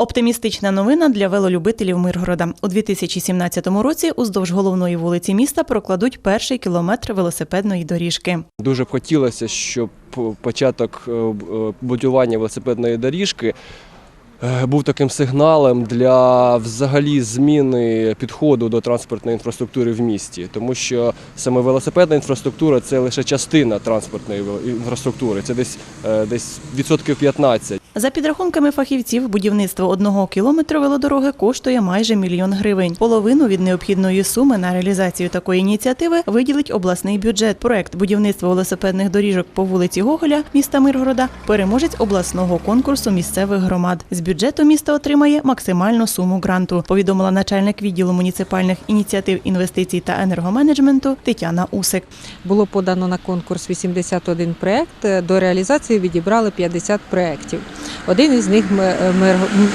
Оптимістична новина для велолюбителів Миргорода. У 2017 році уздовж головної вулиці міста прокладуть перший кілометр велосипедної доріжки. Дуже б хотілося, щоб початок е, е, будування велосипедної доріжки був таким сигналом для взагалі зміни підходу до транспортної інфраструктури в місті, тому що саме велосипедна інфраструктура це лише частина транспортної інфраструктури, це десь е, десь відсотків 15. За підрахунками фахівців, будівництво одного кілометру велодороги коштує майже мільйон гривень. Половину від необхідної суми на реалізацію такої ініціативи виділить обласний бюджет. Проект будівництва велосипедних доріжок по вулиці Гоголя міста Миргорода переможець обласного конкурсу місцевих громад. Бюджету місто отримає максимальну суму гранту. Повідомила начальник відділу муніципальних ініціатив інвестицій та енергоменеджменту Тетяна Усик. Було подано на конкурс 81 проєкт. До реалізації відібрали 50 проєктів. Один із них Ми-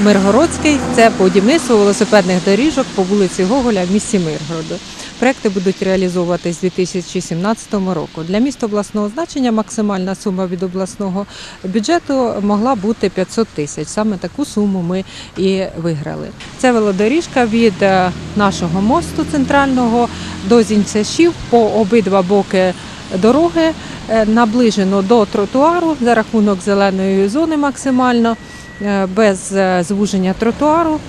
Миргородський це будівництво велосипедних доріжок по вулиці Гоголя в місті Миргороду. Проекти будуть реалізовуватись з 2017 року. Для міст обласного значення максимальна сума від обласного бюджету могла бути 500 тисяч. Саме таку суму ми і виграли. Це велодоріжка від е, нашого мосту центрального до Зінцяшів по обидва боки дороги е, наближено до тротуару за рахунок зеленої зони максимально, е, без звуження тротуару,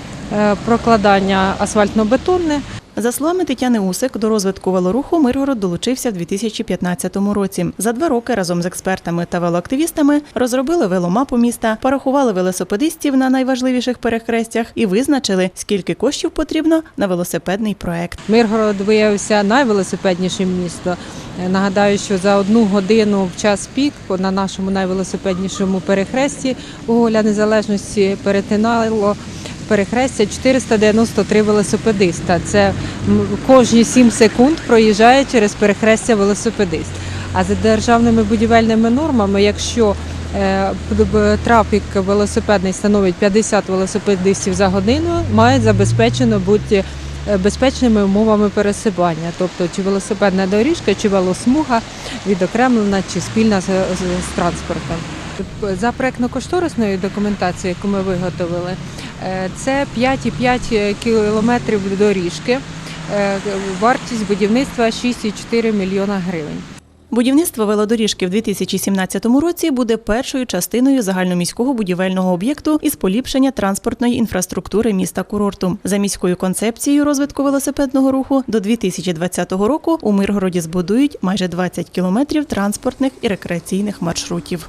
прокладання асфальтно-бетонне. За словами Тетяни Усик, до розвитку велоруху Миргород долучився в 2015 році. За два роки разом з експертами та велоактивістами розробили веломапу міста, порахували велосипедистів на найважливіших перехрестях і визначили, скільки коштів потрібно на велосипедний проект. Миргород виявився найвелосипеднішим місто. Е, Нагадаю, що за одну годину в час пік на нашому найвелосипеднішому перехресті Гоголя Незалежності перетинало перехрестя 493 велосипедиста. Це кожні 7 секунд проїжджає через перехрестя велосипедист. А за державними будівельними нормами, якщо е, трафік велосипедний становить 50 велосипедистів за годину, мають забезпечено бути е, безпечними умовами пересування, тобто чи велосипедна доріжка, чи велосмуга відокремлена чи спільна з, з, з транспортом. За проектно-кошторисною документацією, яку ми виготовили, це 5,5 кілометрів доріжки. Е, Вартість будівництва 6,4 мільйона гривень. Будівництво велодоріжки в 2017 році буде першою частиною загальноміського будівельного об'єкту із поліпшення транспортної інфраструктури міста курорту. За міською концепцією розвитку велосипедного руху до 2020 року у Миргороді збудують майже 20 кілометрів транспортних і рекреаційних маршрутів.